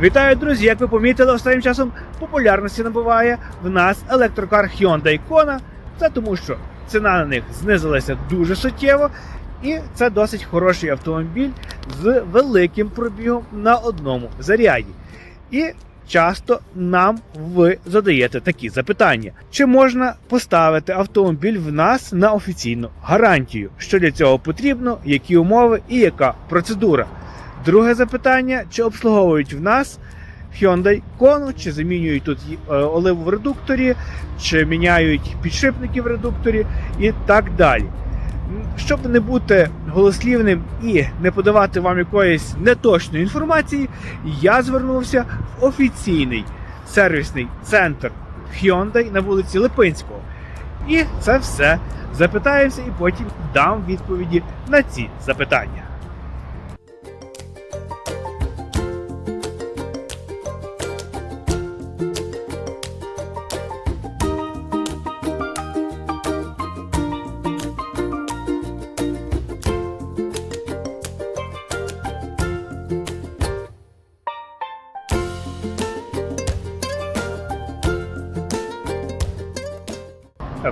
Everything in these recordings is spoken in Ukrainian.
Вітаю, друзі! Як ви помітили, останнім часом популярності набуває в нас електрокар Hyundai Kona. Це тому, що ціна на них знизилася дуже суттєво, і це досить хороший автомобіль з великим пробігом на одному заряді. І часто нам ви задаєте такі запитання: чи можна поставити автомобіль в нас на офіційну гарантію? Що для цього потрібно, які умови і яка процедура? Друге запитання: чи обслуговують в нас Hyundai Kona, чи замінюють тут е, оливу в редукторі, чи міняють підшипники в редукторі і так далі. Щоб не бути голослівним і не подавати вам якоїсь неточної інформації, я звернувся в офіційний сервісний центр Hyundai на вулиці Липинського. І це все запитаємося і потім дам відповіді на ці запитання.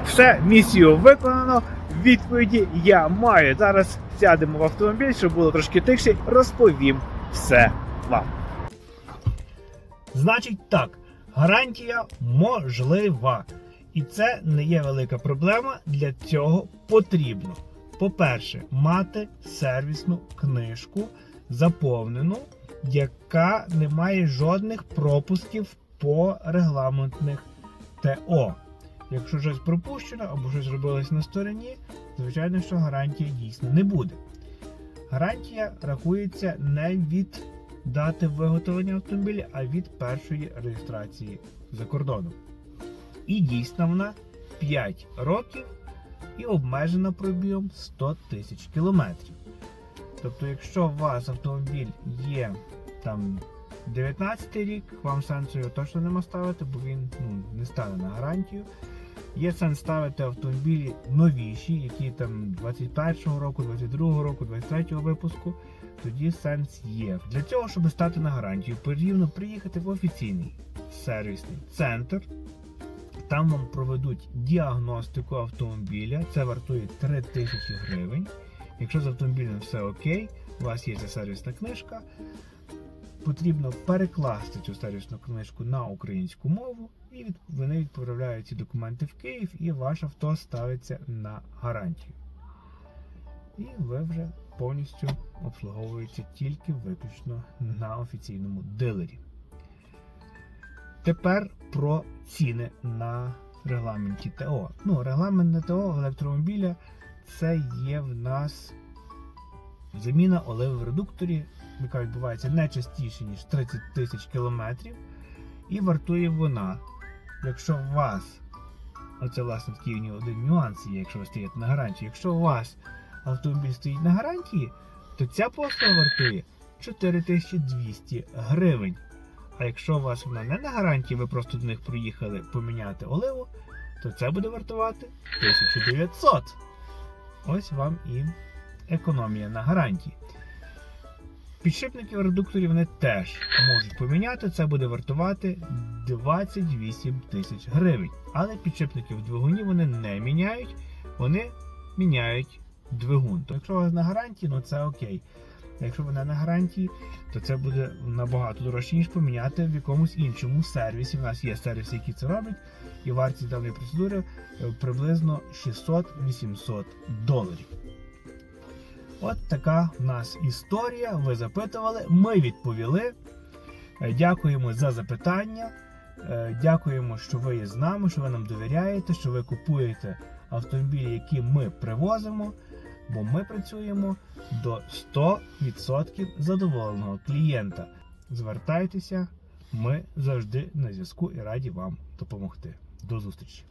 Все, місію виконано. Відповіді я маю. Зараз сядемо в автомобіль, щоб було трошки тихше. Розповім все вам. Значить так, гарантія можлива. І це не є велика проблема. Для цього потрібно, по-перше, мати сервісну книжку заповнену, яка не має жодних пропусків по регламентних ТО. Якщо щось пропущено або щось зробилось на стороні, звичайно, що гарантія дійсно не буде. Гарантія рахується не від дати виготовлення автомобіля, а від першої реєстрації за кордоном. І дійсно вона 5 років і обмежена пробігом 100 тисяч кілометрів. Тобто, якщо у вас автомобіль є там 19 рік, вам сенсу його точно нема ставити, бо він ну, не стане на гарантію. Є сенс ставити автомобілі новіші, які там 21-го року, 22-го року, 23-го випуску. Тоді сенс є. Для цього, щоб стати на гарантію, потрібно приїхати в офіційний сервісний центр. Там вам проведуть діагностику автомобіля. Це вартує 3000 гривень. Якщо з автомобілем все окей, у вас є ця сервісна книжка. Потрібно перекласти цю сервісну книжку на українську мову, і вони відправляють ці документи в Київ, і ваше авто ставиться на гарантію. І ви вже повністю обслуговуєте тільки виключно на офіційному дилері. Тепер про ціни на регламенті ТО. Ну, регламент на ТО електромобіля це є в нас заміна оливи в редукторі, яка відбувається не частіше, ніж 30 тисяч кілометрів. І вартує вона, якщо у вас, оце власне такий один нюанс є, якщо ви стоїте на гарантії. Якщо у вас автомобіль стоїть на гарантії, то ця послуга вартує 4200 гривень. А якщо у вас вона не на гарантії, ви просто до них приїхали поміняти оливу, то це буде вартувати 1900. Ось вам і економія на гарантії. Підшипники в редукторі вони теж можуть поміняти. Це буде вартувати 28 тисяч гривень. Але підшипники в двигуні вони не міняють, вони міняють двигун. То якщо у вас на гарантії, ну це окей. Якщо ви не на гарантії, то це буде набагато дорожче, ніж поміняти в якомусь іншому сервісі. У нас є сервіси, які це роблять, і вартість даної процедури е, приблизно 600-800 доларів. От така в нас історія. Ви запитували, ми відповіли. Е, Дякуємо за запитання. Е, Дякуємо, що ви є з нами, що ви нам довіряєте, що ви купуєте автомобілі, які ми привозимо. Бо ми працюємо до 100% задоволеного клієнта. Звертайтеся, ми завжди на зв'язку і раді вам допомогти. До зустрічі!